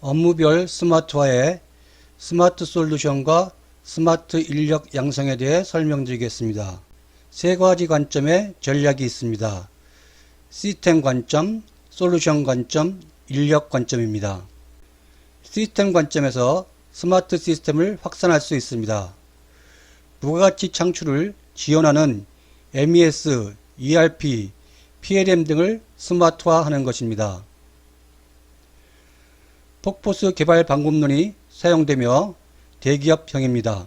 업무별 스마트화의 스마트 솔루션과 스마트 인력 양성에 대해 설명드리겠습니다. 세 가지 관점의 전략이 있습니다. 시스템 관점, 솔루션 관점, 인력 관점입니다. 시스템 관점에서 스마트 시스템을 확산할 수 있습니다. 부가가치 창출을 지원하는 MES, ERP, PLM 등을 스마트화하는 것입니다. 폭포스 개발 방법론이 사용되며 대기업형입니다.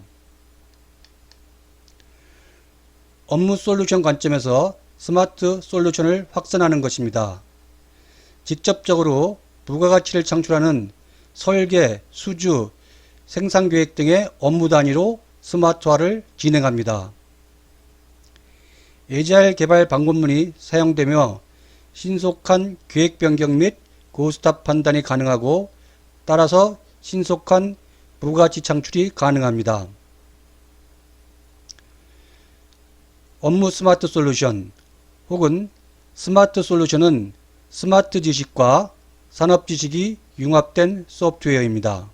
업무 솔루션 관점에서 스마트 솔루션을 확산하는 것입니다. 직접적으로 부가가치를 창출하는 설계, 수주, 생산 계획 등의 업무 단위로 스마트화를 진행합니다. 에자일 개발 방법론이 사용되며 신속한 계획 변경 및 고스톱 판단이 가능하고 따라서 신속한 부가가치 창출이 가능합니다. 업무 스마트 솔루션 혹은 스마트 솔루션은 스마트 지식과 산업 지식이 융합된 소프트웨어입니다.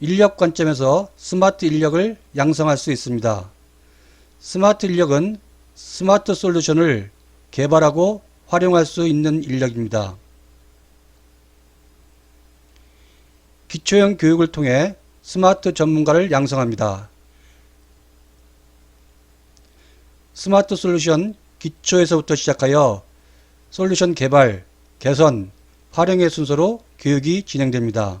인력 관점에서 스마트 인력을 양성할 수 있습니다. 스마트 인력은 스마트 솔루션을 개발하고 활용할 수 있는 인력입니다. 기초형 교육을 통해 스마트 전문가를 양성합니다. 스마트 솔루션 기초에서부터 시작하여 솔루션 개발, 개선, 활용의 순서로 교육이 진행됩니다.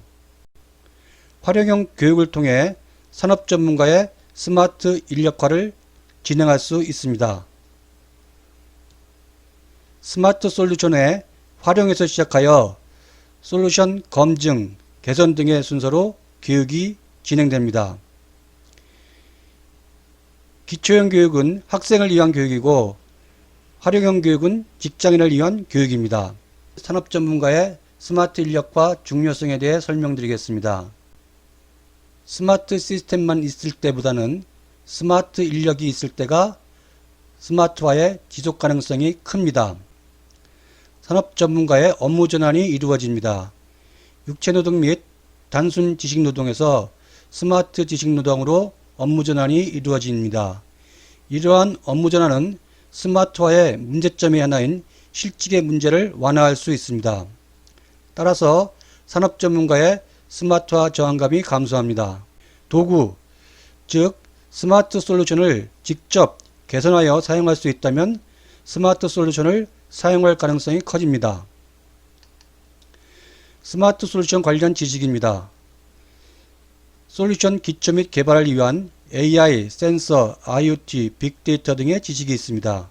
활용형 교육을 통해 산업 전문가의 스마트 인력화를 진행할 수 있습니다. 스마트 솔루션의 활용에서 시작하여 솔루션 검증, 개선 등의 순서로 교육이 진행됩니다. 기초형 교육은 학생을 위한 교육이고 활용형 교육은 직장인을 위한 교육입니다. 산업 전문가의 스마트 인력과 중요성에 대해 설명드리겠습니다. 스마트 시스템만 있을 때보다는 스마트 인력이 있을 때가 스마트화의 지속 가능성이 큽니다. 산업 전문가의 업무 전환이 이루어집니다. 육체 노동 및 단순 지식 노동에서 스마트 지식 노동으로 업무 전환이 이루어집니다. 이러한 업무 전환은 스마트화의 문제점의 하나인 실직의 문제를 완화할 수 있습니다. 따라서 산업 전문가의 스마트화 저항감이 감소합니다. 도구, 즉 스마트 솔루션을 직접 개선하여 사용할 수 있다면 스마트 솔루션을 사용할 가능성이 커집니다. 스마트 솔루션 관련 지식입니다. 솔루션 기초 및 개발을 위한 AI, 센서, IoT, 빅데이터 등의 지식이 있습니다.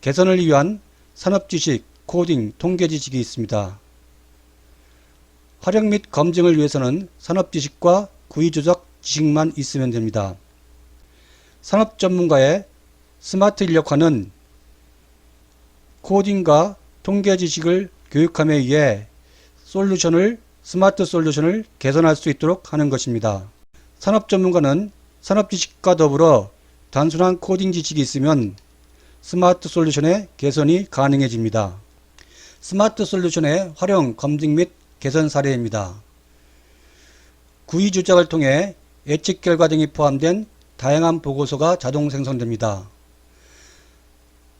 개선을 위한 산업 지식, 코딩, 통계 지식이 있습니다. 활용 및 검증을 위해서는 산업 지식과 구의 조작 지식만 있으면 됩니다. 산업 전문가의 스마트 인력화는 코딩과 통계 지식을 교육함에 의해 솔루션을 스마트 솔루션을 개선할 수 있도록 하는 것입니다. 산업 전문가는 산업 지식과 더불어 단순한 코딩 지식이 있으면 스마트 솔루션의 개선이 가능해집니다. 스마트 솔루션의 활용, 검증 및 개선 사례입니다. 구의 조작을 통해 예측 결과 등이 포함된 다양한 보고서가 자동 생성됩니다.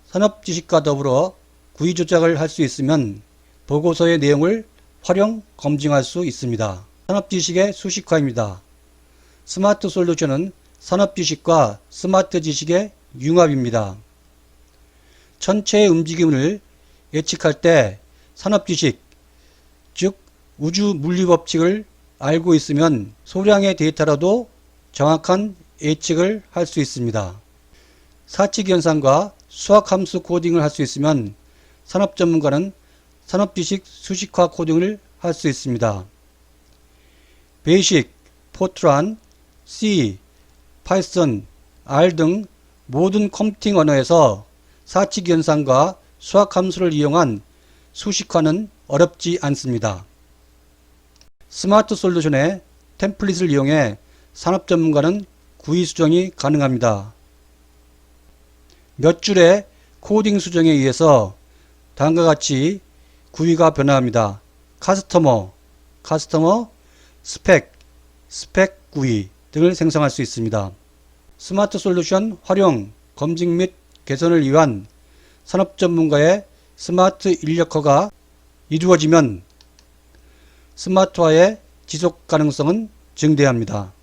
산업 지식과 더불어 구의 조작을 할 수 있으면 보고서의 내용을 활용, 검증할 수 있습니다. 산업 지식의 수식화입니다. 스마트 솔루션은 산업 지식과 스마트 지식의 융합입니다. 전체의 움직임을 예측할 때 산업 지식, 즉 우주 물리 법칙을 알고 있으면 소량의 데이터라도 정확한 예측을 할 수 있습니다. 사칙 현상과 수학 함수 코딩을 할 수 있으면 산업 전문가는 산업 지식 수식화 코딩을 할 수 있습니다. 베이식, 포트란, C, 파이썬, R 등 모든 컴퓨팅 언어에서 사칙 현상과 수학 함수를 이용한 수식화는 어렵지 않습니다. 스마트 솔루션의 템플릿을 이용해 산업 전문가는 구의 수정이 가능합니다. 몇 줄의 코딩 수정에 의해서 다음과 같이 구의가 변화합니다. 카스터머, 카스터머 스펙, 스펙 구이 등을 생성할 수 있습니다. 스마트 솔루션 활용, 검증 및 개선을 위한 산업 전문가의 스마트 인력화가 이루어지면 스마트화의 지속 가능성은 증대합니다.